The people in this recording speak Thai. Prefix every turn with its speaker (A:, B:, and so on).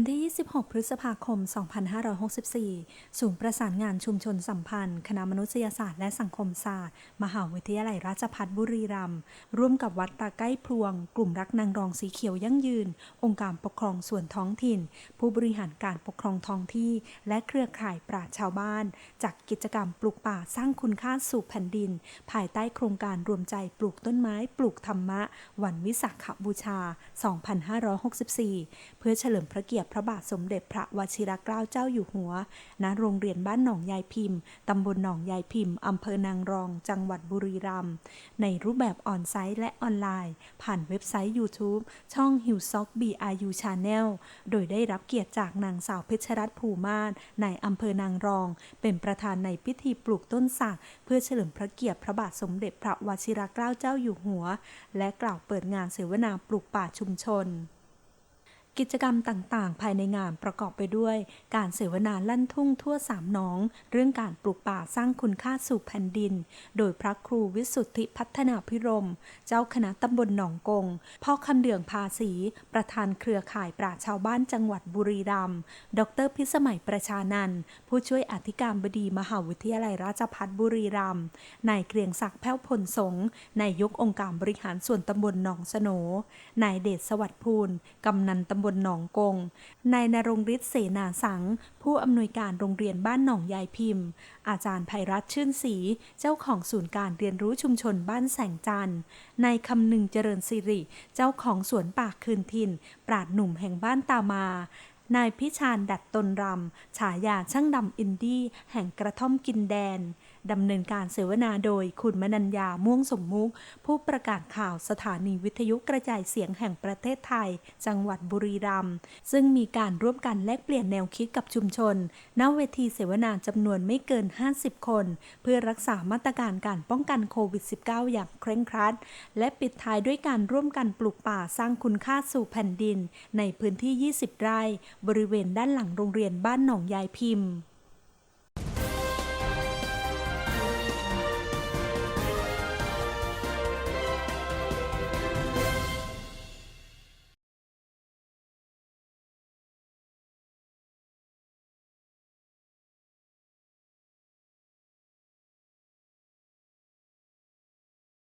A: วันที่ 26 พฤษภาคม 2564 ศูนย์ประสานงานชุมชนสัมพันธ์ คณะมนุษยศาสตร์และสังคมศาสตร์ มหาวิทยาลัยราชภัฏบุรีรัมย์ ร่วมกับวัดตาใกล้พลวง กลุ่มรักนางรองสีเขียวยั่งยืน องค์การปกครองส่วนท้องถิ่น ผู้บริหารการปกครองท้องที่ และเครือข่ายปราชชาวบ้าน จากกิจกรรมปลูกป่าสร้างคุณค่าสู่แผ่นดิน ภายใต้โครงการรวมใจปลูกต้นไม้ ปลูกธรรมะ วันวิสาขบูชา 2564 เพื่อเฉลิมพระเกียรติพระบาทสมเด็จพระวชิรเกล้าเจ้าอยู่หัว ณ โรงเรียนบ้านหนองยายพิมพ์ ตำบลหนองยายพิมพ์ อำเภอนางรอง จังหวัดบุรีรัมย์ ในรูปแบบออนไซต์และออนไลน์ ผ่านเว็บไซต์ YouTube ช่อง h i l l s o c BRU Channel โดยได้รับเกียรติจากนางสาวเพชรรัตน์ภูมาศในอำเภอนางรอง เป็นประธานในพิธีปลูกต้นสัก เพื่อเฉลิมพระเกียรติพระบาทสมเด็จพระวชิรเกล้าเจ้าอยู่หัว และกล่าวเปิดงานเสวนาปลูกป่าชุมชน กิจกรรมต่างๆ ภายในงานประกอบไปด้วย การเสวนาลั่นทุ่งทั่วสามหนอง เรื่องการปลูกป่าสร้างคุณค่าสู่แผ่นดิน โดยพระครูวิสุทธิพัฒนาพิรม เจ้าคณะตำบลหนองกง พ่อคำเดืองภาษี ประธานเครือข่ายปราชาวบ้านจังหวัดบุรีรัมย์ ดรพิสมัยประชานันท์ผู้ช่วยอธิการบดีมหาวิทยาลัยราชภัฏบุรีรัมย์ นายเกรียงศักดิ์แพ้วพลสงนายยกองค์การบริหารส่วนตำบลหนองสโนนายเดชสวัสดิ์ภูลกำนันตำบลหนองกง นายนรงฤทธิ์เสนาสัง ผู้อำนวยการโรงเรียนบ้านหนองยายพิมพ์ อาจารย์ภัยรัตน์ชื่นศรี เจ้าของศูนย์การเรียนรู้ชุมชนบ้านแสงจันทร์ นายคำหนึ่งเจริญสิริ เจ้าของสวนป่าคืนถิ่นปราดหนุ่มแห่งบ้านตามานายพิชานดัดตนรำ ฉายาช่างดำอินดี้ แห่งกระท่อมกินแดน ดำเนินการเสวนาโดยคุณมนัญญาม่วงสมมุก ผู้ประกาศข่าวสถานีวิทยุกระจายเสียงแห่งประเทศไทย จังหวัดบุรีรัมย์ซึ่งมีการร่วมกันแลกเปลี่ยนแนวคิดกับชุมชนณเวทีเสวนาจำนวนไม่เกิน 50 คน เพื่อรักษามาตรการการป้องกันโควิด -19 อย่างเคร่งครัด และปิดท้ายด้วยการร่วมกันปลูกป่าสร้างคุณค่าสู่แผ่นดิน ในพื้นที่ 20 ไร่ บริเวณด้านหลังโรงเรียนบ้านหนองยายพิมพ์